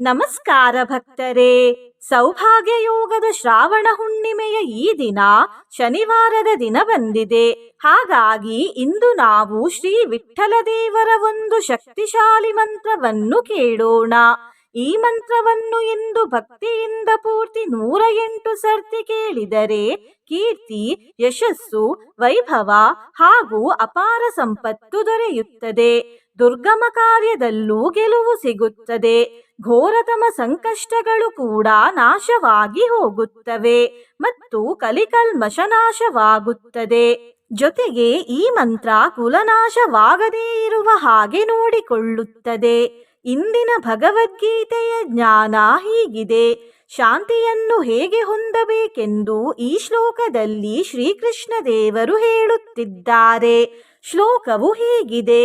ನಮಸ್ಕಾರ ಭಕ್ತರೇ. ಸೌಭಾಗ್ಯ ಯೋಗದ ಶ್ರಾವಣ ಹುಣ್ಣಿಮೆಯ ಈ ದಿನ ಶನಿವಾರದ ದಿನ ಬಂದಿದೆ. ಹಾಗಾಗಿ ಇಂದು ನಾವು ಶ್ರೀ ವಿಠ್ಠಲ ದೇವರ ಒಂದು ಶಕ್ತಿಶಾಲಿ ಮಂತ್ರವನ್ನು ಕೇಳೋಣ. ಈ ಮಂತ್ರವನ್ನು ಇಂದು ಭಕ್ತಿಯಿಂದ ಪೂರ್ತಿ ನೂರ ಎಂಟು ಸರ್ತಿ ಕೇಳಿದರೆ ಕೀರ್ತಿ, ಯಶಸ್ಸು, ವೈಭವ ಹಾಗೂ ಅಪಾರ ಸಂಪತ್ತು ದೊರೆಯುತ್ತದೆ. ದುರ್ಗಮ ಕಾರ್ಯದಲ್ಲೂ ಗೆಲುವು ಸಿಗುತ್ತದೆ. ಘೋರತಮ ಸಂಕಷ್ಟಗಳು ಕೂಡ ನಾಶವಾಗಿ ಹೋಗುತ್ತವೆ ಮತ್ತು ಕಲಿಕಲ್ಮಶ ನಾಶವಾಗುತ್ತದೆ ಜೊತೆಗೆ ಈ ಮಂತ್ರ ಕುಲನಾಶವಾಗದೇ ಇರುವ ಹಾಗೆ ನೋಡಿಕೊಳ್ಳುತ್ತದೆ. ಇಂದಿನ ಭಗವದ್ಗೀತೆಯ ಜ್ಞಾನ ಹೀಗಿದೆ. ಶಾಂತಿಯನ್ನು ಹೇಗೆ ಹೊಂದಬೇಕೆಂದು ಈ ಶ್ಲೋಕದಲ್ಲಿ ಶ್ರೀಕೃಷ್ಣ ದೇವರು ಹೇಳುತ್ತಿದ್ದಾರೆ. ಶ್ಲೋಕವು ಹೀಗಿದೆ.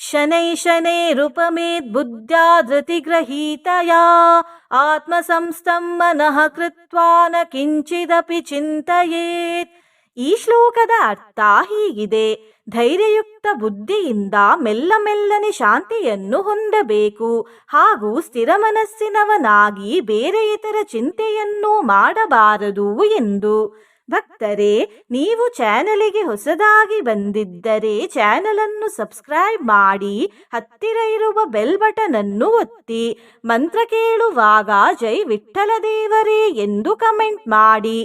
ಶನೈ ಶನೈರುಪಮೇದ್ ಬುದ್ಧ್ಯಾ ಆತ್ಮ ಆತ್ಮಸಂಸ್ಥಂ ಮನಃ ಕೃತ್ವಾ ನ ಕಿಂಚಿದಪಿ ಚಿಂತಯೇತ್. ಈ ಶ್ಲೋಕದ ಅರ್ಥ ಹೀಗಿದೆ. ಧೈರ್ಯಯುಕ್ತ ಬುದ್ಧಿಯಿಂದ ಮೆಲ್ಲ ಮೆಲ್ಲನೆ ಶಾಂತಿಯನ್ನು ಹೊಂದಬೇಕು. ಹಾಗೂ ಸ್ಥಿರ ಮನಸ್ಸಿನವನಾಗಿ ಬೇರೆ ಇತರ ಚಿಂತೆಯನ್ನು ಮಾಡಬಾರದು ಎಂದು. ಭಕ್ತರೇ ನೀವು ಚಾನಲಿಗೆ ಹೊಸದಾಗಿ ಬಂದಿದ್ದರೆ ಚಾನಲ್ ಅನ್ನು ಸಬ್ಸ್ಕ್ರೈಬ್ ಮಾಡಿ ಹತ್ತಿರ ಇರುವ ಬೆಲ್ ಬಟನ್ ಅನ್ನು ಒತ್ತಿ ಮಂತ್ರ ಕೇಳುವಾಗ ಜೈ ವಿಠ್ಠಲ ದೇವರೇ ಎಂದು ಕಮೆಂಟ್ ಮಾಡಿ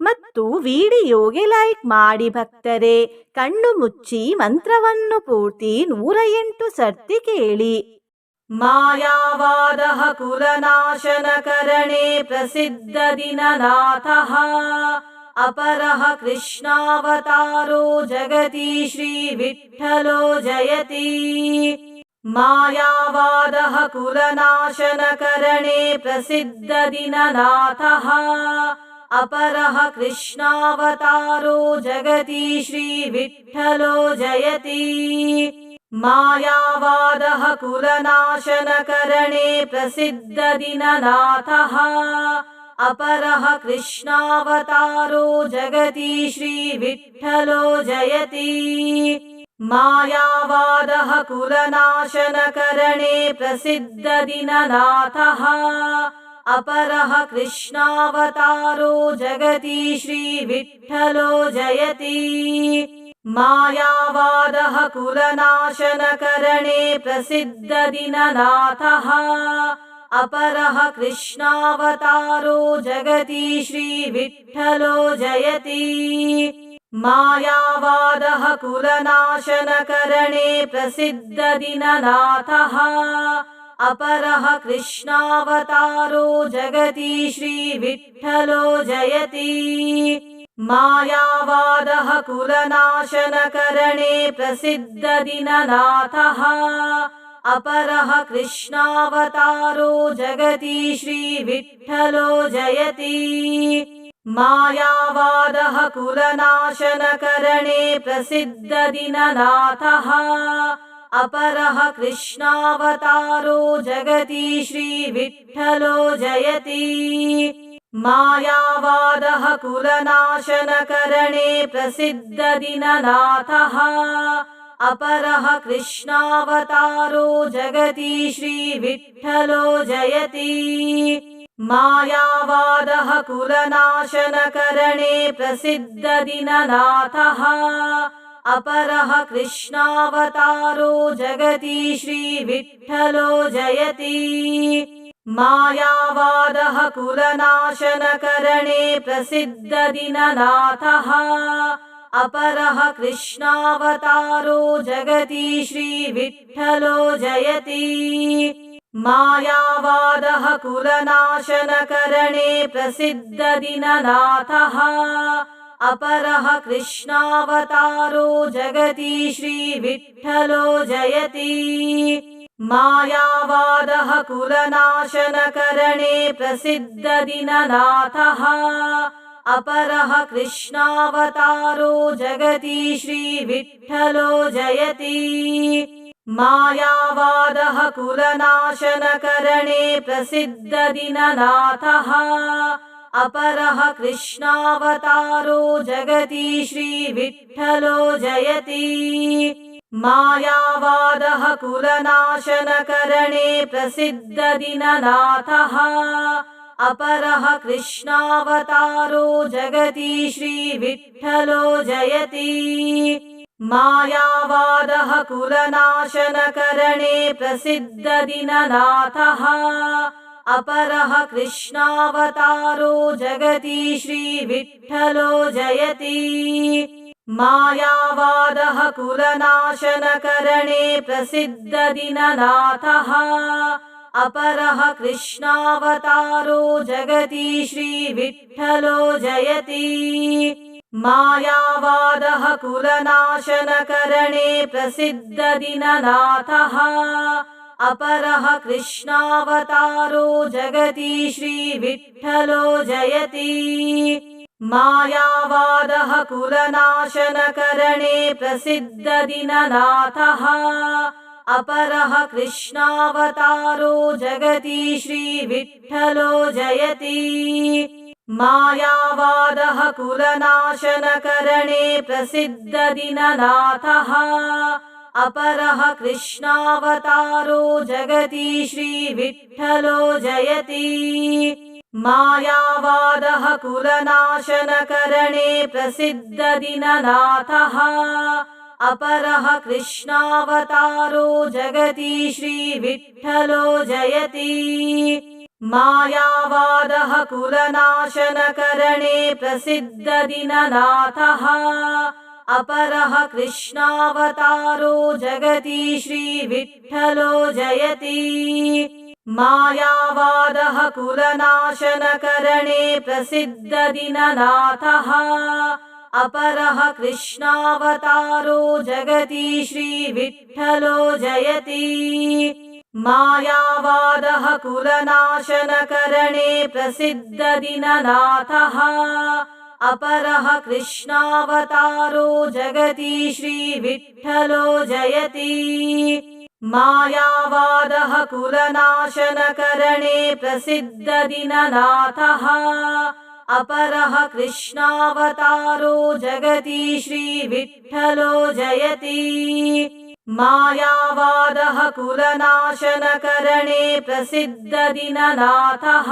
ಮತ್ತು ವಿಡಿಯೋಗೆ ಲೈಕ್ ಮಾಡಿ ಭಕ್ತರೆ ಕಣ್ಣು ಮುಚ್ಚಿ ಮಂತ್ರವನ್ನು ಪೂರ್ತಿ ನೂರ ಎಂಟು ಸರ್ತಿ ಕೇಳಿ ಮಾಯಾವಾದ ಕುಲನಾಶನಕರಣೆ ಪ್ರಸಿದ್ಧ ದಿನನಾಥಃ अपरः कृष्णावतारो जगति श्रीविठ्ठलो जयति मायावादः कुलनाशनकरणे प्रसिद्धदिननाथः अपरः कृष्णावतारो जगति श्रीविठ्ठलो जयति मायावादः कुलनाशनकरणे प्रसिद्धदिननाथः अपरः कृष्णावतारो जगति श्रीविठ्ठलो जयति मायावादः कुलनाशनकरणे प्रसिद्धदिननाथः अपरः कृष्णावतारो जगति श्रीविठ्ठलो जयति। मायावादः कुलनाशनकरणे प्रसिद्धदिननाथः। अपरः कृष्णावतारो जगति श्रीविठ्ठलो जयति। मायावादः कुलनाशनकरणे प्रसिद्धदिननाथः। अपरः कृष्णावतारो जगति श्रीविठ्ठलो जयति। मायावादः कुलनाशनकरणे प्रसिद्धदिननाथः। अपरः कृष्णावतारो जगति श्रीविठ्ठलो जयति। मायावादः कुलनाशनकरणे प्रसिद्धदिननाथः अपरः कृष्णावतारो जगति श्रीविठ्ठलो जयति। मायावादः कुलनाशनकरणे प्रसिद्धदिननाथः। अपरः कृष्णावतारो जगति श्रीविठ्ठलो जयति। मायावादः कुलनाशनकरणे प्रसिद्धदिननाथः। अपरः कृष्णावतारो जगति श्रीविठ्ठलो जयति। मायावादः कुलनाशनकरणे प्रसिद्धदिननाथः। अपरः कृष्णावतारो जगति श्रीविठ्ठलो जयति। मायावादः कुलनाशनकरणे प्रसिद्धदिननाथः अपरः कृष्णावतारो जगति श्रीविठ्ठलो जयति। मायावादः कुलनाशनकरणे प्रसिद्धदिननाथः। अपरः कृष्णावतारो जगति श्रीविठ्ठलो जयति। मायावादः कुलनाशनकरणे प्रसिद्धदिननाथः अपरः कृष्णावतारो जगति श्रीविठ्ठलो जयति। मायावादः कुलनाशनकरणे प्रसिद्धदिननाथः। अपरः कृष्णावतारो जगति श्रीविठ्ठलो जयति। मायावादः कुलनाशनकरणे प्रसिद्धदिननाथः अपरः कृष्णावतारो जगति श्रीविठ्ठलो जयति। मायावादः कुलनाशनकरणे प्रसिद्धदिननाथः। अपरः कृष्णावतारो जगति श्रीविठ्ठलो जयति। मायावादः कुलनाशनकरणे प्रसिद्धदिननाथः। अपरः कृष्णावतारो जगति श्रीविठ्ठलो जयति। मायावादः कुलनाशनकरणे प्रसिद्धदिननाथः। अपरः कृष्णावतारो जगति श्रीविठ्ठलो जयति। मायावादः कुलनाशनकरणे प्रसिद्धदिननाथः अपरः कृष्णावतारो जगति श्रीविठ्ठलो जयति। मायावादः कुलनाशनकरणे प्रसिद्धदिननाथः। अपरः कृष्णावतारो जगति श्रीविठ्ठलो जयति। मायावादः कुलनाशनकरणे प्रसिद्धदिननाथः अपरः कृष्णावतारो जगति श्रीविठ्ठलो जयति। मायावादः कुलनाशनकरणे प्रसिद्धदिननाथः। अपरः कृष्णावतारो जगति श्रीविठ्ठलो जयति। मायावादः कुलनाशनकरणे प्रसिद्धदिननाथः अपरः कृष्णावतारो जगति श्रीविठ्ठलो जयति। मायावादः कुलनाशनकरणे प्रसिद्धदिननाथः। अपरः कृष्णावतारो जगति श्रीविठ्ठलो जयति। मायावादः कुलनाशनकरणे प्रसिद्धदिननाथः अपरः कृष्णावतारो जगति श्रीविठ्ठलो जयति। मायावादः कुलनाशनकरणे प्रसिद्धदिननाथः। अपरः कृष्णावतारो जगति श्रीविठ्ठलो जयति। मायावादः कुलनाशनकरणे प्रसिद्धदिननाथः अपरः कृष्णावतारो जगति श्रीविठ्ठलो जयति। मायावादः कुलनाशनकरणे प्रसिद्धदिननाथः।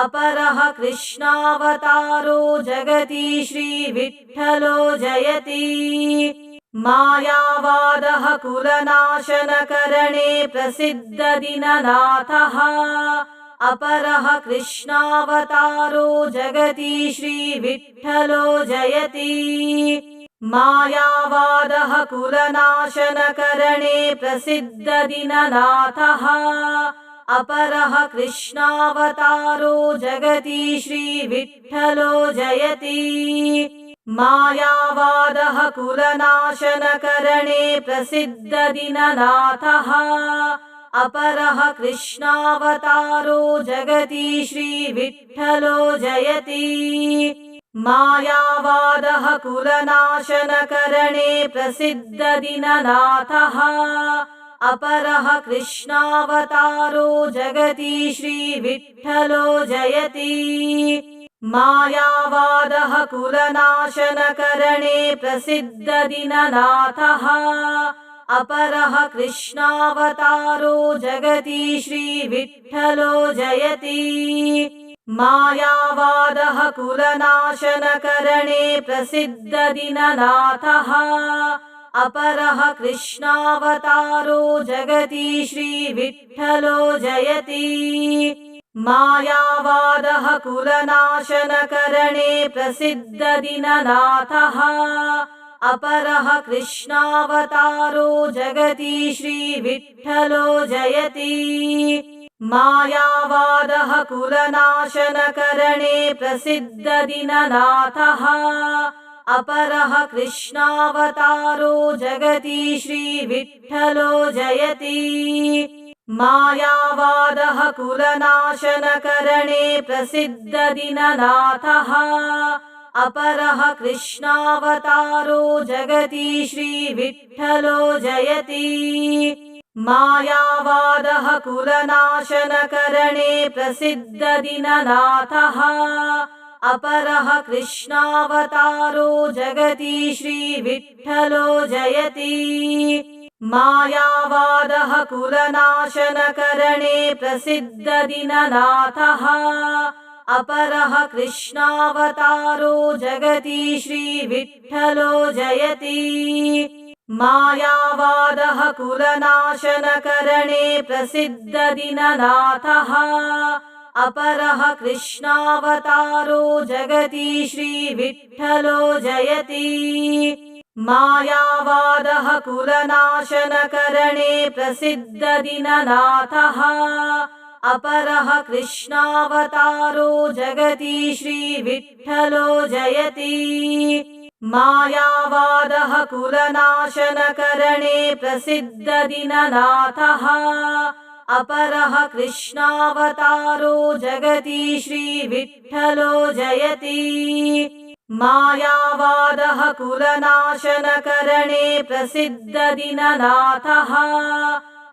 अपरः कृष्णावतारो जगति श्रीविठ्ठलो जयति। मायावादः कुलनाशनकरणे प्रसिद्धदिननाथः अपरः कृष्णावतारो जगति श्रीविठ्ठलो जयति। मायावादः कुलनाशनकरणे प्रसिद्धदिननाथः। अपरः कृष्णावतारो जगति श्रीविठ्ठलो जयति। मायावादः कुलनाशनकरणे प्रसिद्धदिननाथः अपरः कृष्णावतारो जगति श्रीविठ्ठलो जयति मायावादः कुलनाशनकरणे प्रसिद्धदिननाथः अपरः कृष्णावतारो जगति श्रीविठ्ठलो जयति मायावादः कुलनाशनकरणे प्रसिद्धदिननाथः अपरः कृष्णावतारो जगति श्रीविठ्ठलो जयति। मायावादः कुलनाशनकरणे प्रसिद्धदिननाथः। अपरः कृष्णावतारो जगति श्रीविठ्ठलो जयति। मायावादः कुलनाशनकरणे प्रसिद्धदिननाथः। अपरः कृष्णावतारो जगति श्रीविठ्ठलो जयति। मायावादः कुलनाशनकरणे प्रसिद्धदिननाथः। अपरः कृष्णावतारो जगति श्रीविठ्ठलो जयति। मायावादः कुलनाशनकरणे प्रसिद्धदिननाथः। अपरः कृष्णावतारो जगति श्रीविठ्ठलो जयति। मायावादः कुलनाशनकरणे प्रसिद्धदिननाथः। अपरः कृष्णावतारो जगति श्रीविठ्ठलो जयति। मायावादः कुलनाशनकरणे प्रसिद्धदिननाथः। अपरः कृष्णावतारो जगति श्रीविठ्ठलो जयति। मायावादः कुलनाशनकरणे प्रसिद्धदिननाथः। अपरः कृष्णावतारो जगति श्रीविठ्ठलो जयति। मायावादः कुलनाशनकरणे प्रसिद्धदिननाथः अपरः कृष्णावतारो जगति श्रीविठ्ठलो जयति। मायावादः कुलनाशनकरणे प्रसिद्धदिननाथः। अपरः कृष्णावतारो जगति श्रीविठ्ठलो जयति। मायावादः कुलनाशनकरणे प्रसिद्धदिननाथः।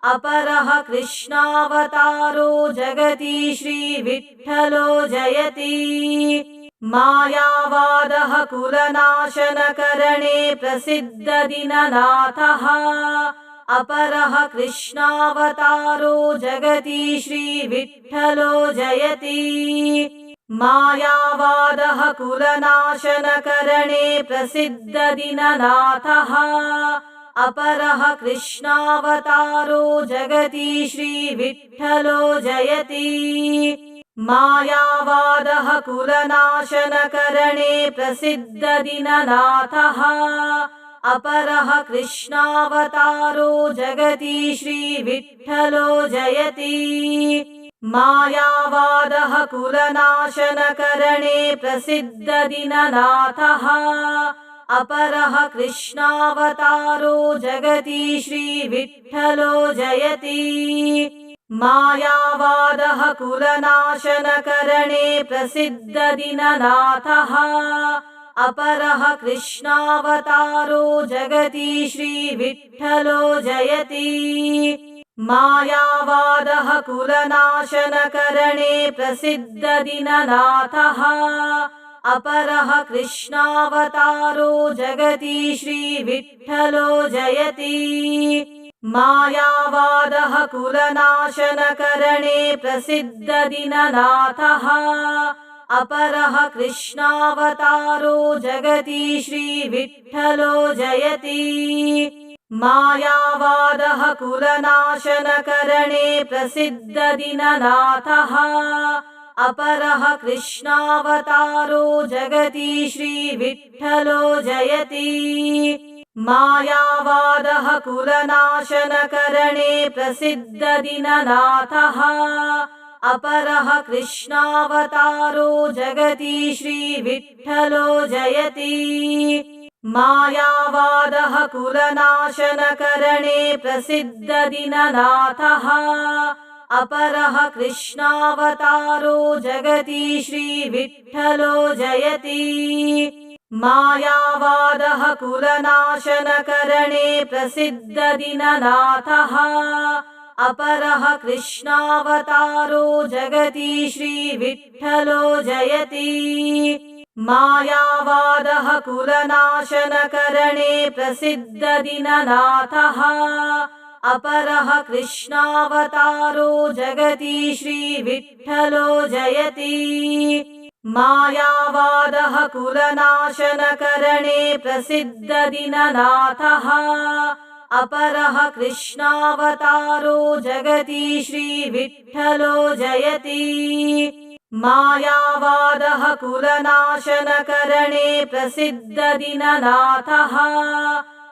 अपरः कृष्णावतारो जगति श्रीविठ्ठलो जयति। मायावादः कुलनाशनकरणे प्रसिद्धदिननाथः। अपरः कृष्णावतारो जगति श्रीविठ्ठलो जयति। मायावादः कुलनाशनकरणे प्रसिद्धदिननाथः अपरः कृष्णावतारो जगति श्रीविठ्ठलो जयति। मायावादः कुलनाशनकरणे प्रसिद्धदिननाथः। अपरः कृष्णावतारो जगति श्रीविठ्ठलो जयति। मायावादः कुलनाशनकरणे प्रसिद्धदिननाथः अपरः कृष्णावतारो जगति श्रीविठ्ठलो जयति। मायावादः कुलनाशनकरणे प्रसिद्धदिननाथः। अपरः कृष्णावतारो जगति श्रीविठ्ठलो जयति। मायावादः कुलनाशनकरणे प्रसिद्धदिननाथः अपरः कृष्णावतारो जगति श्रीविठ्ठलो जयति। मायावादः कुलनाशनकरणे प्रसिद्धदिननाथः। अपरः कृष्णावतारो जगति श्रीविठ्ठलो जयति। मायावादः कुलनाशनकरणे प्रसिद्धदिननाथः अपरः कृष्णावतारो जगति श्रीविठ्ठलो जयति। मायावादः कुलनाशनकरणे प्रसिद्धदिननाथः। अपरः कृष्णावतारो जगति श्रीविठ्ठलो जयति। मायावादः कुलनाशनकरणे प्रसिद्धदिननाथः अपरः कृष्णावतारो जगति श्रीविठ्ठलो जयति। मायावादः कुलनाशनकरणे प्रसिद्धदिननाथः। अपरः कृष्णावतारो जगति श्रीविठ्ठलो जयति। मायावादः कुलनाशनकरणे प्रसिद्धदिननाथः अपरः कृष्णावतारो जगति श्रीविठ्ठलो जयति। मायावादः कुलनाशनकरणे प्रसिद्धदिननाथः। अपरः कृष्णावतारो जगति श्रीविठ्ठलो जयति। मायावादः कुलनाशनकरणे प्रसिद्धदिननाथः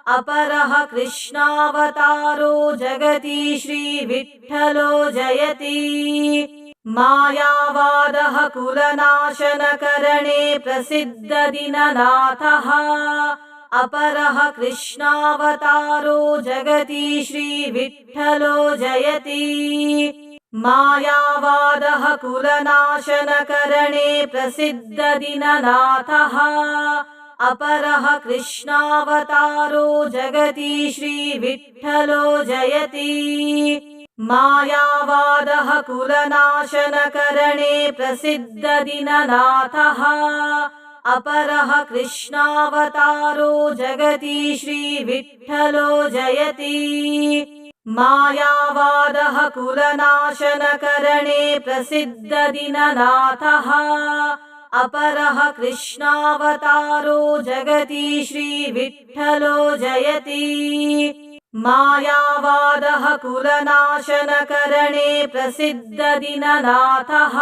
अपरः कृष्णावतारो जगति श्रीविठ्ठलो जयति। मायावादः कुलनाशनकरणे प्रसिद्धदिननाथः। अपरः कृष्णावतारो जगति श्रीविठ्ठलो जयति। मायावादः कुलनाशनकरणे प्रसिद्धदिननाथः अपरः कृष्णावतारो जगति श्रीविठ्ठलो जयति मायावादः कुलनाशनकरणे प्रसिद्धदिननाथः अपरः कृष्णावतारो जगति श्रीविठ्ठलो जयति मायावादः कुलनाशनकरणे प्रसिद्धदिननाथः अपरः कृष्णावतारो जगति श्रीविठ्ठलो जयति। मायावादः कुलनाशनकरणे प्रसिद्धदिननाथः।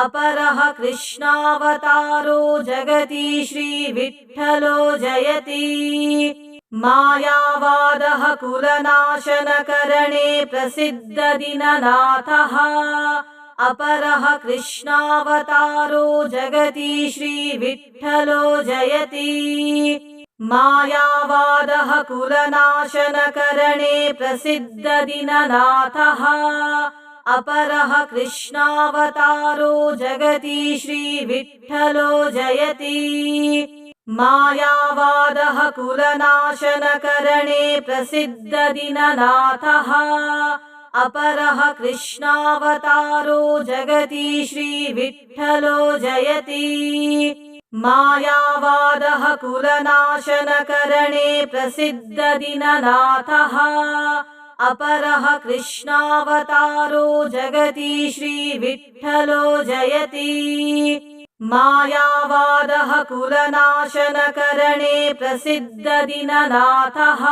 अपरः कृष्णावतारो जगति श्रीविठ्ठलो जयति। मायावादः कुलनाशनकरणे प्रसिद्धदिननाथः अपरः कृष्णावतारो जगति श्रीविठ्ठलो जयति। मायावादः कुलनाशनकरणे प्रसिद्धदिननाथः। अपरः कृष्णावतारो जगति श्रीविठ्ठलो जयति। मायावादः कुलनाशनकरणे प्रसिद्धदिननाथः अपरः कृष्णावतारो जगति श्रीविठ्ठलो जयति। मायावादः कुलनाशनकरणे प्रसिद्धदिननाथः। अपरः कृष्णावतारो जगति श्रीविठ्ठलो जयति। मायावादः कुलनाशनकरणे प्रसिद्धदिननाथः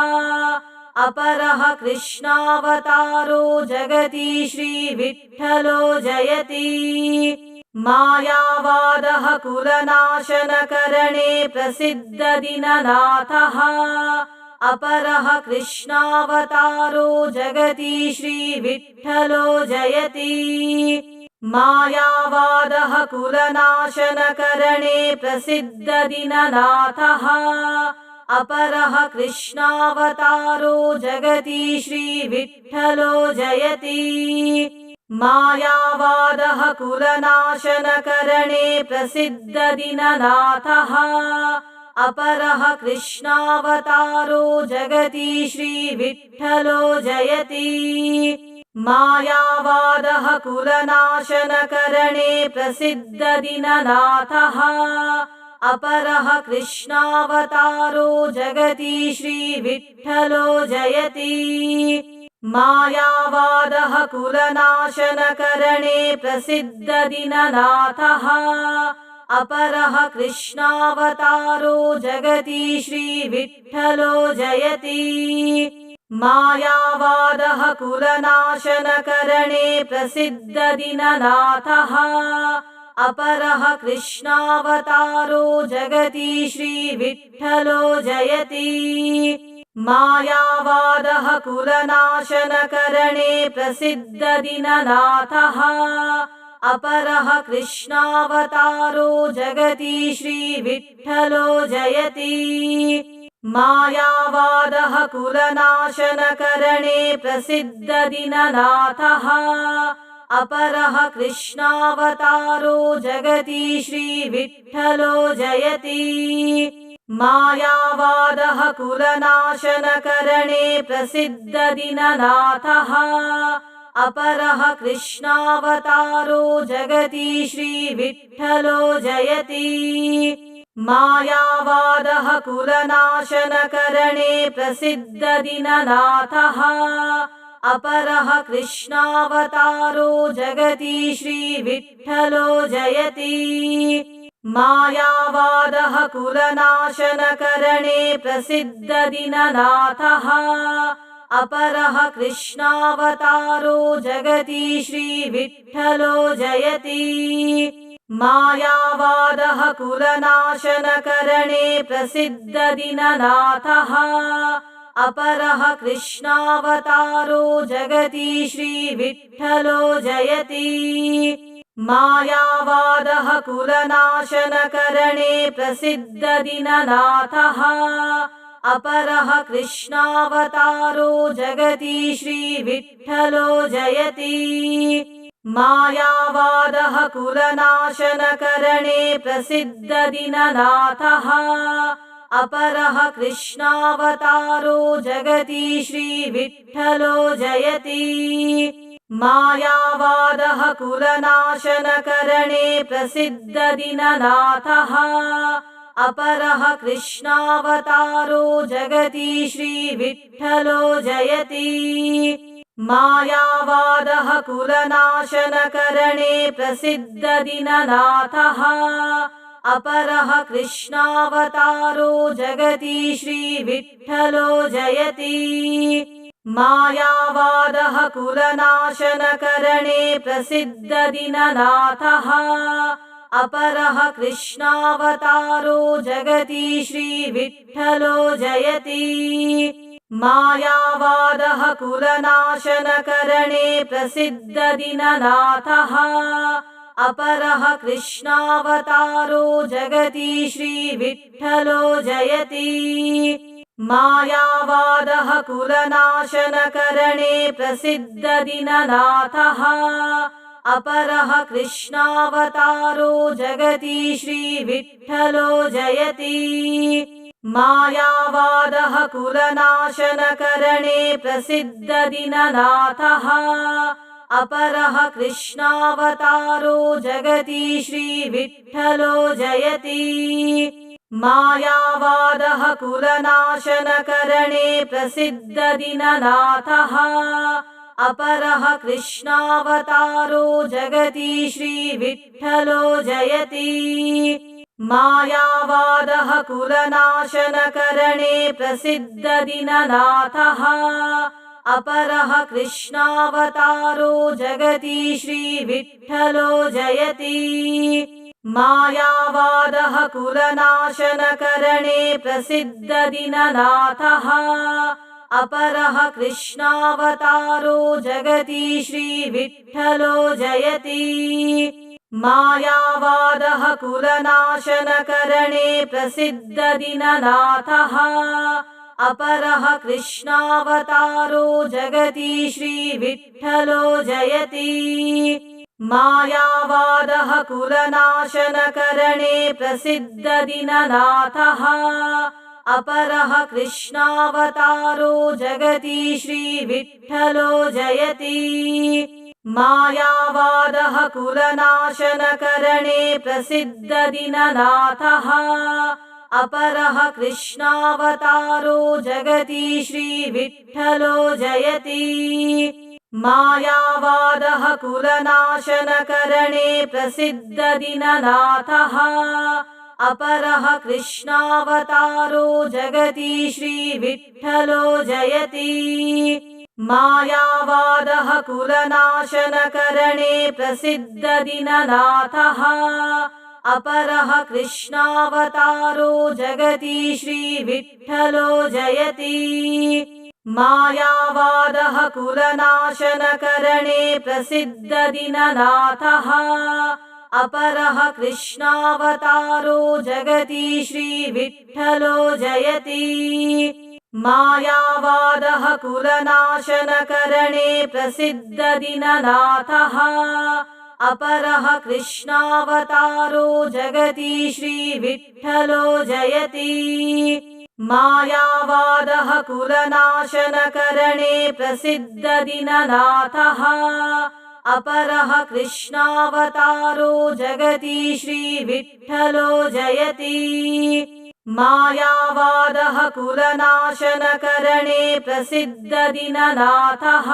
अपरः कृष्णावतारो जगति श्रीविठ्ठलो जयति। मायावादः कुलनाशनकरणे प्रसिद्धदिननाथः। अपरः कृष्णावतारो जगति श्रीविठ्ठलो जयति। मायावादः कुलनाशनकरणे प्रसिद्धदिननाथः। अपरः कृष्णावतारो जगति श्रीविठ्ठलो जयति। मायावादः कुलनाशनकरणे प्रसिद्धदिननाथः। अपरः कृष्णावतारो जगति श्रीविठ्ठलो जयति। मायावादः कुलनाशनकरणे प्रसिद्धदिननाथः अपरः कृष्णावतारो जगति श्रीविठ्ठलो जयति मायावादः कुलनाशनकरणे प्रसिद्धदिननाथः अपरः कृष्णावतारो जगति श्रीविठ्ठलो जयति मायावादः कुलनाशनकरणे प्रसिद्धदिननाथः अपरः कृष्णावतारो जगति श्रीविठ्ठलो जयति। मायावादः कुलनाशनकरणे प्रसिद्धदिननाथः। अपरः कृष्णावतारो जगति श्रीविठ्ठलो जयति। मायावादः कुलनाशनकरणे प्रसिद्धदिननाथः अपरः कृष्णावतारो जगति श्रीविठ्ठलो जयति। मायावादः कुलनाशनकरणे प्रसिद्धदिननाथः। अपरः कृष्णावतारो जगति श्रीविठ्ठलो जयति। मायावादः कुलनाशनकरणे प्रसिद्धदिननाथः। अपरः कृष्णावतारो जगति श्रीविठ्ठलो जयति। मायावादः कुलनाशनकरणे प्रसिद्धदिननाथः। अपरः कृष्णावतारो जगति श्रीविठ्ठलो जयति। मायावादः कुलनाशनकरणे प्रसिद्धदिननाथः अपरः कृष्णावतारो जगति श्रीविठ्ठलो जयति। मायावादः कुलनाशनकरणे प्रसिद्धदिननाथः। अपरः कृष्णावतारो जगति श्रीविठ्ठलो जयति। मायावादः कुलनाशनकरणे प्रसिद्धदिननाथः। अपरः कृष्णावतारो जगति श्रीविठ्ठलो जयति। मायावादः कुलनाशनकरणे प्रसिद्धदिननाथः। अपरः कृष्णावतारो जगति श्रीविठ्ठलो जयति। मायावादः कुलनाशनकरणे प्रसिद्धदिननाथः अपरः कृष्णावतारो जगति श्रीविठ्ठलो जयति। मायावादः कुलनाशनकरणे प्रसिद्धदिननाथः। अपरः कृष्णावतारो जगति श्रीविठ्ठलो जयति। मायावादः कुलनाशनकरणे प्रसिद्धदिननाथः अपरः कृष्णावतारो जगति श्रीविठ्ठलो जयति। मायावादः कुलनाशनकरणे प्रसिद्धदिननाथः। अपरः कृष्णावतारो जगति श्रीविठ्ठलो जयति। मायावादः कुलनाशनकरणे प्रसिद्धदिननाथः अपरः कृष्णावतारो जगति श्रीविठ्ठलो जयति मायावादः कुलनाशनकरणे प्रसिद्धदिननाथः अपरः कृष्णावतारो जगति श्रीविठ्ठलो जयति मायावादः कुलनाशनकरणे प्रसिद्धदिननाथः अपरः कृष्णावतारो जगति श्रीविठ्ठलो जयति। मायावादः कुलनाशनकरणे प्रसिद्धदिननाथः। अपरः कृष्णावतारो जगति श्रीविठ्ठलो जयति। मायावादः कुलनाशनकरणे प्रसिद्धदिननाथः अपरः कृष्णावतारो जगति श्रीविठ्ठलो जयति। मायावादः कुलनाशनकरणे प्रसिद्धदिननाथः। अपरः कृष्णावतारो जगति श्रीविठ्ठलो जयति। मायावादः कुलनाशनकरणे प्रसिद्धदिननाथः अपरः कृष्णावतारो जगति श्रीविठ्ठलो जयति। मायावादः कुलनाशनकरणे प्रसिद्धदिननाथः। अपरः कृष्णावतारो जगति श्रीविठ्ठलो जयति। मायावादः कुलनाशनकरणे प्रसिद्धदिननाथः अपरः कृष्णावतारो जगति श्रीविठ्ठलो जयति। मायावादः कुलनाशनकरणे प्रसिद्धदिननाथः। अपरः कृष्णावतारो जगति श्रीविठ्ठलो जयति। मायावादः कुलनाशनकरणे प्रसिद्धदिननाथः अपरः कृष्णावतारो जगति श्रीविठ्ठलो जयति। मायावादः कुलनाशनकरणे प्रसिद्धदिननाथः। अपरः कृष्णावतारो जगति श्रीविठ्ठलो जयति। मायावादः कुलनाशनकरणे प्रसिद्धदिननाथः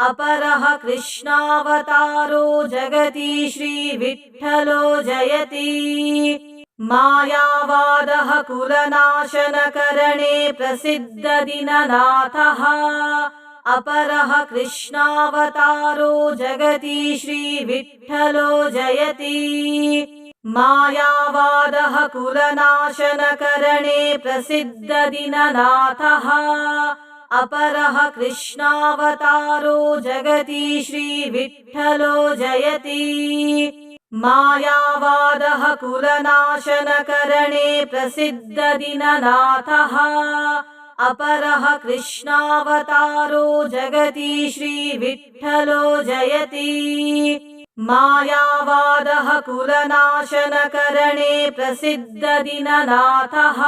अपरः कृष्णावतारो जगति श्रीविठ्ठलो जयति। मायावादः कुलनाशनकरणे प्रसिद्धदिननाथः। अपरः कृष्णावतारो जगति श्रीविठ्ठलो जयति। मायावादः कुलनाशनकरणे प्रसिद्धदिननाथः अपरः कृष्णावतारो जगति श्रीविठ्ठलो जयति। मायावादः कुलनाशनकरणे प्रसिद्धदिननाथः। अपरः कृष्णावतारो जगति श्रीविठ्ठलो जयति। मायावादः कुलनाशनकरणे प्रसिद्धदिननाथः।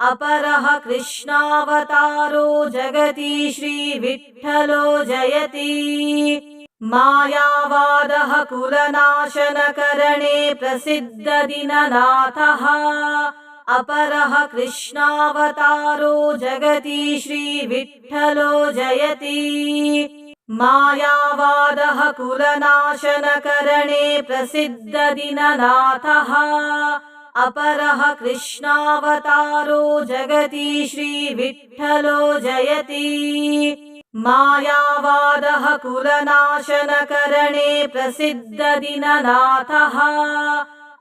अपरः कृष्णावतारो जगति श्रीविठ्ठलो जयति। मायावादः कुलनाशनकरणे प्रसिद्धदिननाथः। अपरः कृष्णावतारो जगति श्रीविठ्ठलो जयति। मायावादः कुलनाशनकरणे प्रसिद्धदिननाथः अपरः कृष्णावतारो जगति श्रीविठ्ठलो जयति। मायावादः कुलनाशनकरणे प्रसिद्धदिननाथः।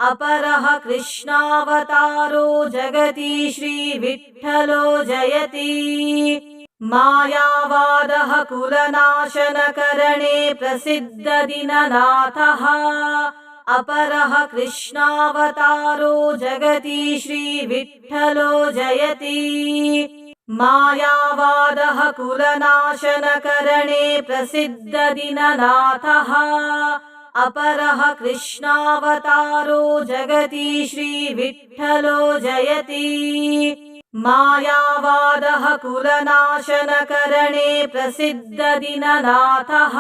अपरः कृष्णावतारो जगति श्रीविठ्ठलो जयति। मायावादः कुलनाशनकरणे प्रसिद्धदिननाथः अपरः कृष्णावतारो जगति श्रीविठ्ठलो जयति। मायावादः कुलनाशनकरणे प्रसिद्धदिननाथः। अपरः कृष्णावतारो जगति श्रीविठ्ठलो जयति। मायावादः कुलनाशनकरणे प्रसिद्धदिननाथः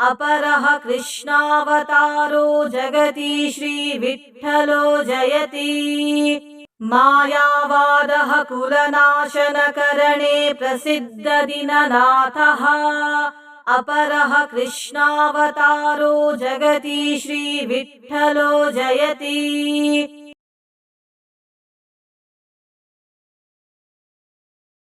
अपरः कृष्णावतारो जगति श्रीविठ्ठलो जयति। मायावादः कुलनाशनकरणे प्रसिद्धदिननाथः। अपरः कृष्णावतारो जगति श्रीविठ्ठलो जयति।